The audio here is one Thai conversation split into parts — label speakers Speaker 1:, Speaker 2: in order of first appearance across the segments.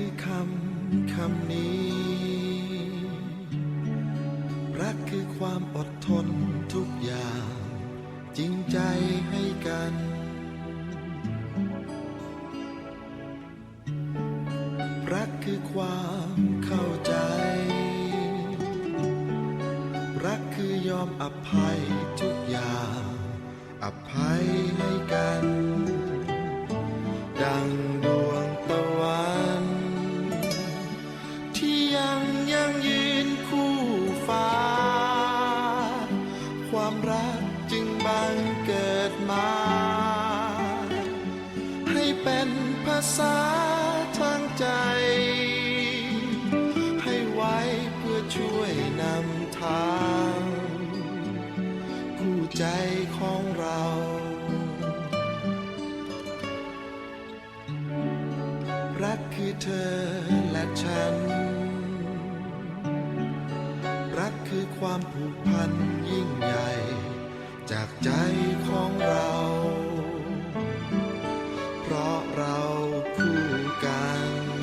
Speaker 1: คือคำคำนี้ รักคือความอดทนทุกอย่าง จริงใจให้กัน รักคือความเข้าใจ รักคือยอมอภัยทุกอย่าง อภัยให้กัน ดัง เป็นภาษาทางใจ ให้ไว้เพื่อช่วยนำทางคู่ใจของเรารักคือเธอและฉัน รักคือความผูกพันยิ่งใหญ่ จากใจของเรา เพราะเราคู่กัน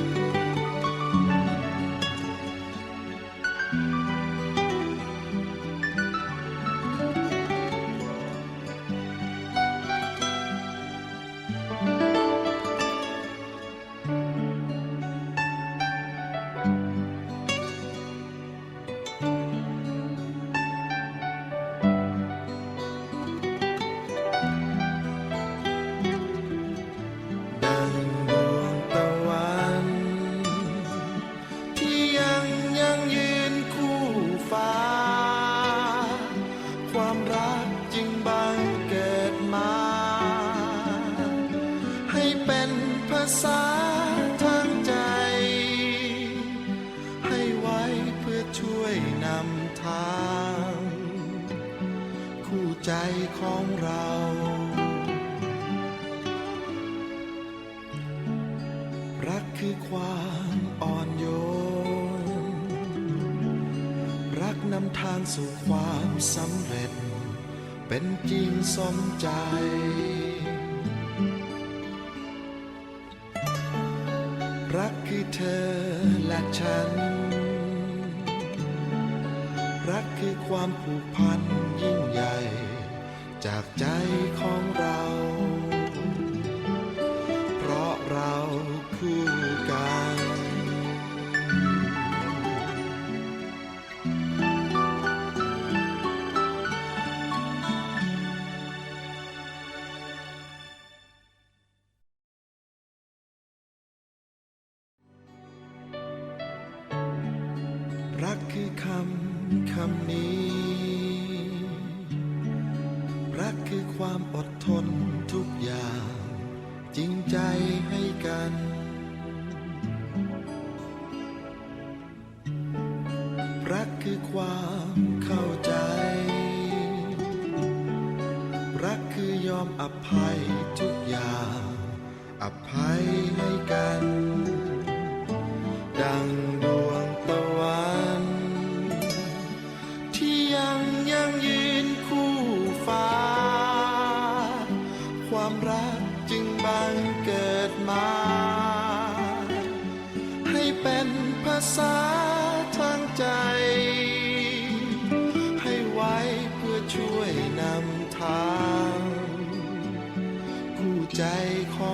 Speaker 1: ษาทางใจ ให้ไว้เพื่อช่วยนำทาง คู่ใจของเรารักคือความอ่อนโยน รักนำทางสู่ความสำเร็จ เป็นจริงสมใจ รักคือเธอและฉัน รักคือความผูกพันยิ่งใหญ่ จากใจของเรา รักคือคำคำนี้ รักคือความอดทนทุกอย่าง จริงใจให้กัน รักคือความเข้าใจ รักคือยอมอภัยทุกอย่าง อภัยให้กัน ษาทางใจ ให้ไว้เพื่อช่วยนำทาง คู่ใจของ